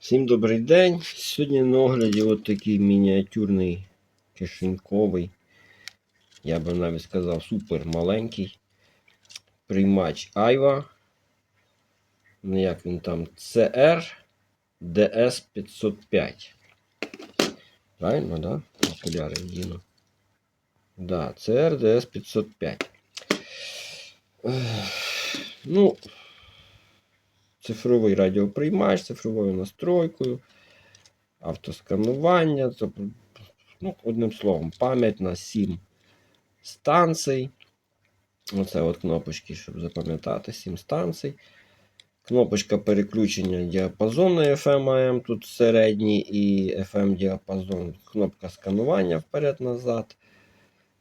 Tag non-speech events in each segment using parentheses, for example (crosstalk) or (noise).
Всім добрий день. Сьогодні на огляді от такий мініатюрний кишеньковий, я би навіть сказав, супер маленький приймач Айва. Ну як він там? CR DS 505. Правильно, да? Окуляри вдіну. Да, CR DS 505. Ну, цифровий радіоприймач, цифровою настройкою, автосканування, ну, одним словом, пам'ять на 7 станцій. Оце от кнопочки, щоб запам'ятати, 7 станцій. Кнопочка переключення діапазону FM AM, тут середній і FM діапазон. Кнопка сканування вперед-назад.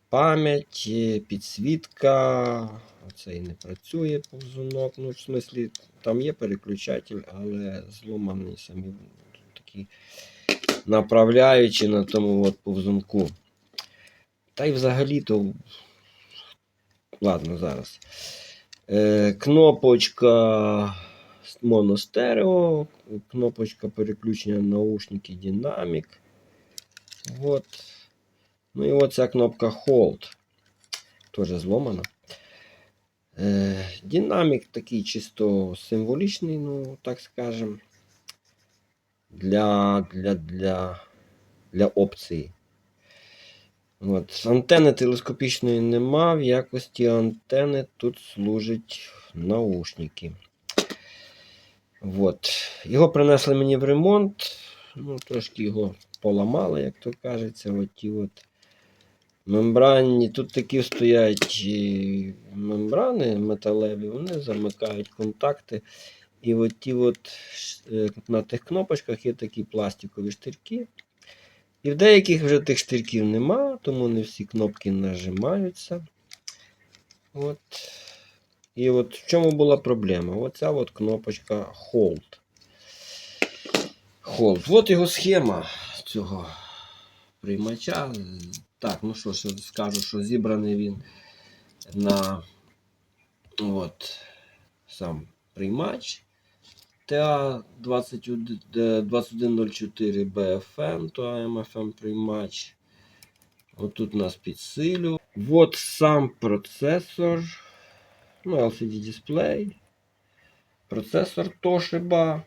Пам'ять, підсвітка. Оцей не працює повзунок. Ну, в смислі, там є переключатель, але зломані самі такі направляючи на тому от повзунку. Та й взагалі-то. Ладно, зараз. Е, кнопочка моностерео, кнопочка переключення на наушники динамік. Вот. Ну і оця кнопка Hold. Теж зломана. Е, динамік такий чисто символічний, ну, так скажем. Для, для, для, для опції. От. Антени телескопічної нема. В якості антени тут служать наушники. От. Його принесли мені в ремонт. Ну, трошки його поламали, як то кажеться. От ті от мембранні. Тут такі стоять мембрани металеві, вони замикають контакти. І от ті от е, на тих кнопочках є такі пластикові штирки. І в деяких вже тих штирків нема, тому не всі кнопки нажимаються. От. І от в чому була проблема? Оця от кнопочка Hold. Hold. От його схема цього приймача. Так, ну що ж, скажу, що зібраний він на от, сам приймач. TA 2104 BFM, то AMFM приймач. Отут у нас підсилю. От сам процесор. Ну, LCD дисплей. Процесор Toshiba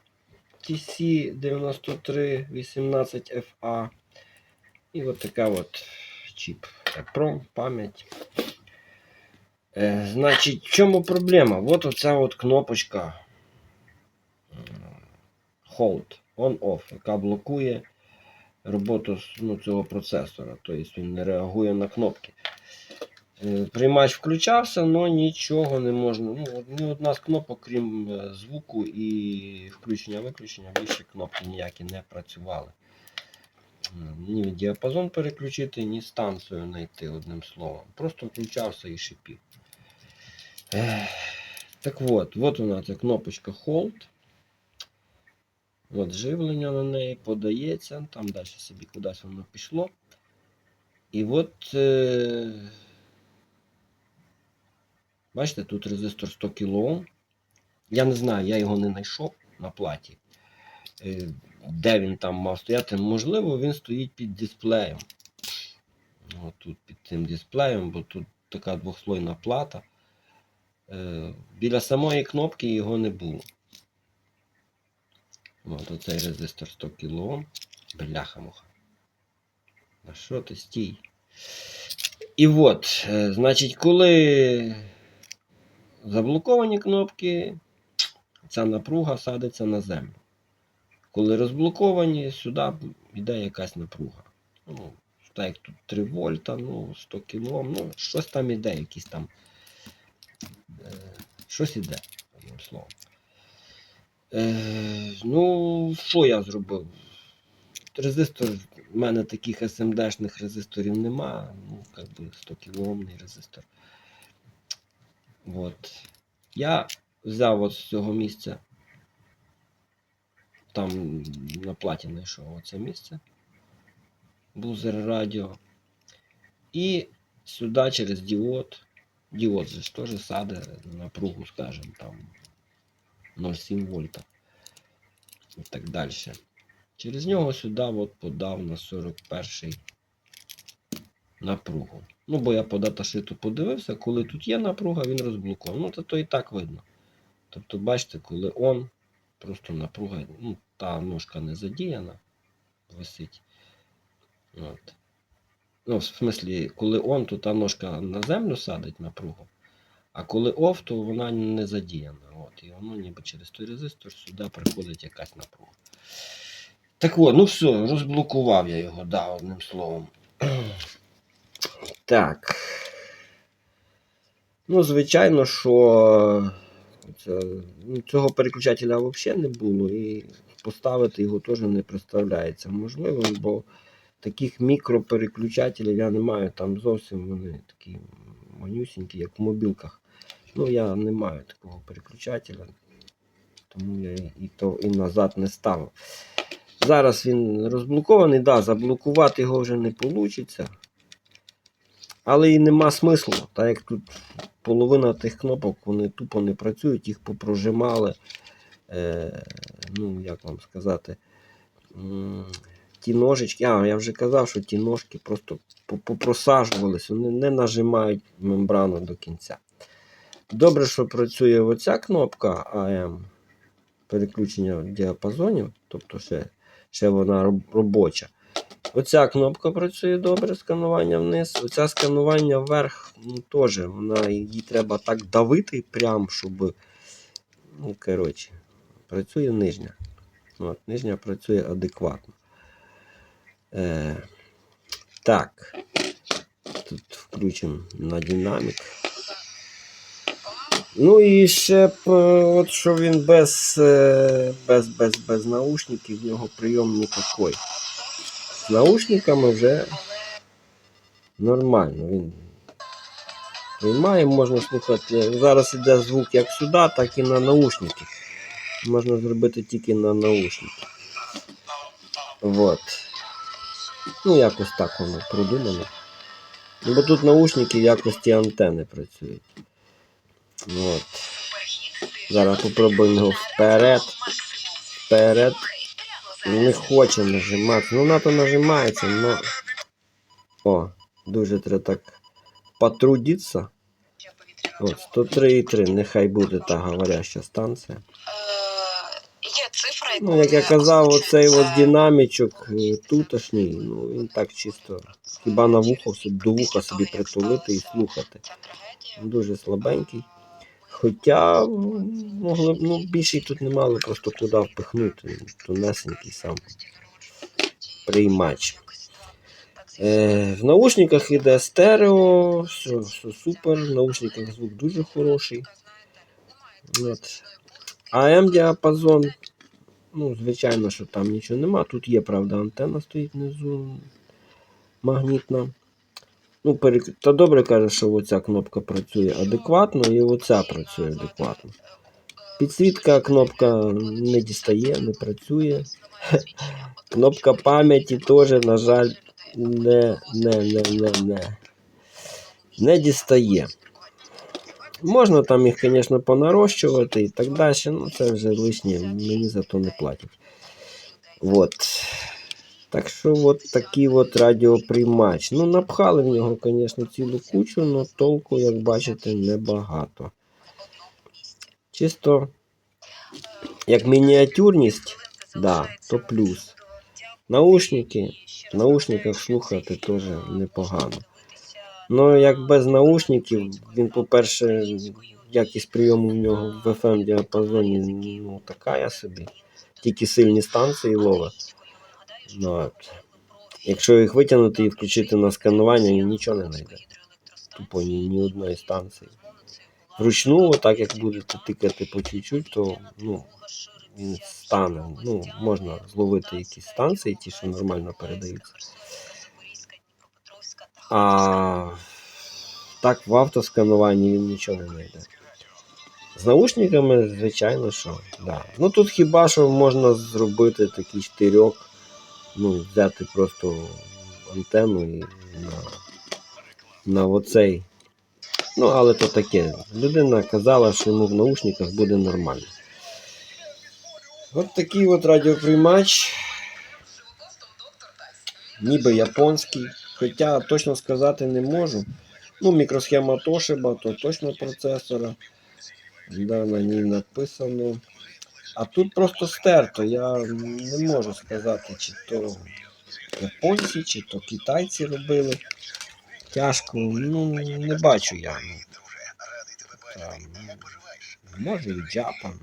TC9318FA. І от така от чіп EPROM, пам'ять. Е, значить, в чому проблема? От оця от кнопочка Hold, on-off, яка блокує роботу ну, цього процесора. Тобто він не реагує на кнопки. Е, Приймач включався, але нічого не можна. Ну, ні одна з кнопок, крім е, звуку і включення-виключення, більше кнопки ніякі не працювали. Ні діапазон переключити, ні станцію знайти, одним словом. Просто включався і шипів. Так от, от вона ця кнопочка Hold. От живлення на неї подається, там далі собі кудись воно пішло. І от, е, бачите, тут резистор 100 кОм. Я не знаю, я його не знайшов на платі. Де він там мав стояти? Можливо, він стоїть під дисплеєм. От тут під цим дисплеєм, бо тут така двохслойна плата. Е, біля самої кнопки його не було. От оцей резистор 100 кОм. Бляха-муха. А що ти стій? І от, е, значить, коли заблоковані кнопки, ця напруга садиться на землю. Коли розблоковані, сюди йде якась напруга. Ну, так як тут 3 вольта, ну, 100 кОм, ну, щось там іде, якісь там. Е, щось іде, одним словом. Е, ну, що я зробив? Резистор, в мене таких SMD-шних резисторів нема. Ну, як би 100 кілоомний резистор. От. Я взяв от з цього місця. Там на платі знайшов оце місце. Бузер радіо. І сюди через діод. Діод же ж теж саде напругу, скажімо, там 0,7 вольта. і так далі. Через нього сюди от подав на 41 напругу. Ну, бо я по даташиту подивився, коли тут є напруга, він розблокував. Ну, то, то і так видно. Тобто, бачите, коли он, просто напруга, ну, та ножка не задіяна, висить. От. Ну, в смислі, коли он, то та ножка на землю садить напругу, а коли оф, то вона не задіяна. От, і воно ніби через той резистор сюди приходить якась напруга. Так от, ну все, розблокував я його, да, одним словом. Так. Ну, звичайно, що це, ну, цього переключателя взагалі не було, і поставити його теж не представляється можливим, бо таких мікропереключателів я не маю. Там зовсім вони такі манюсінькі, як в мобілках. Ну, я не маю такого переключателя, тому я і то і назад не ставив. Зараз він розблокований, да, заблокувати його вже не вийде. Але і нема смислу, так як тут половина тих кнопок вони тупо не працюють, їх попрожимали. Е, ну, як вам сказати, ті ножички, а я вже казав, що ті ножки просто по- попросаджувалися, вони не нажимають мембрану до кінця. Добре, що працює оця кнопка AM переключення діапазонів, тобто ще, ще вона робоча. Оця кнопка працює добре, сканування вниз. Оця сканування вверх, ну теж вона її треба так давити, прям, щоб. Ну, коротше, працює нижня. От, нижня працює адекватно. Е, так. Тут включимо на динамік. Ну і ще е, от що він без, е, без, без, без наушників, в нього прийом никакой. З наушниками вже нормально. Він приймає, можна слухати. Зараз іде звук як сюди, так і на наушники. Можна зробити тільки на наушники. Вот. Ну, якось так воно продумано. Бо тут наушники в якості антени працюють. От. Зараз попробуємо його вперед. Вперед. Не хоче нажимати. Ну, вона то нажимається, но. О, дуже треба так потрудитися. От, 103,3, нехай буде та говоряща станція. Є цифра, Ну, як я казав, оцей от динамічок е, тутошній, ну він так чисто. Хіба на вухо до вуха собі притулити і слухати. Дуже слабенький. Хоча могли б, ну, більше тут не мали просто куди впихнути. Він Тонесенький сам приймач. Е, в наушниках іде стерео, все, все супер. В наушниках звук дуже хороший. От. АМ діапазон. Ну, звичайно, що там нічого нема. Тут є, правда, антенна стоїть внизу магнітна. Ну, перек... Та добре каже, що оця кнопка працює адекватно і оця працює адекватно. Підсвітка кнопка не дістає, не працює. (laughs) Кнопка пам'яті теж, на жаль, не, не, не, не, не, не дістає. Можна там їх, звісно, понарощувати і так далі, ну це вже лишнє, мені за то не платять. Вот. Так що от такий от радіоприймач. Ну, напхали в нього, звісно, цілу кучу, але толку, як бачите, небагато. Чисто як мініатюрність, да, то плюс. Наушники, в наушниках слухати теж непогано. Ну, як без наушників, він, по-перше, якість прийому в нього в FM діапазоні ну, така я собі. Тільки сильні станції ловить. Ну, от. Якщо їх витягнути і включити на сканування, він нічого не знайде. Тупо ні, ні одної станції. Вручну, отак як будете тикати по чуть-чуть, то ну, він стане. Ну, можна зловити якісь станції, ті, що нормально передаються. А так в автоскануванні він нічого не знайде. З наушниками, звичайно, що. Да. Ну тут хіба що можна зробити такий штирьок, ну, взяти просто антенну і на, на оцей. Ну, але то таке. Людина казала, що йому в наушниках буде нормально. От такий от радіоприймач. Ніби японський. Хоча точно сказати не можу. Ну, мікросхема Toshiba, то точно процесора. Да, на ній написано. А тут просто стерто. Я не можу сказати, чи то японці, чи то китайці робили. Тяжко, ну не бачу я. Ну, там, може і Japan.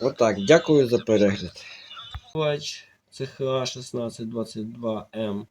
Отак, дякую за перегляд. CH CH1622M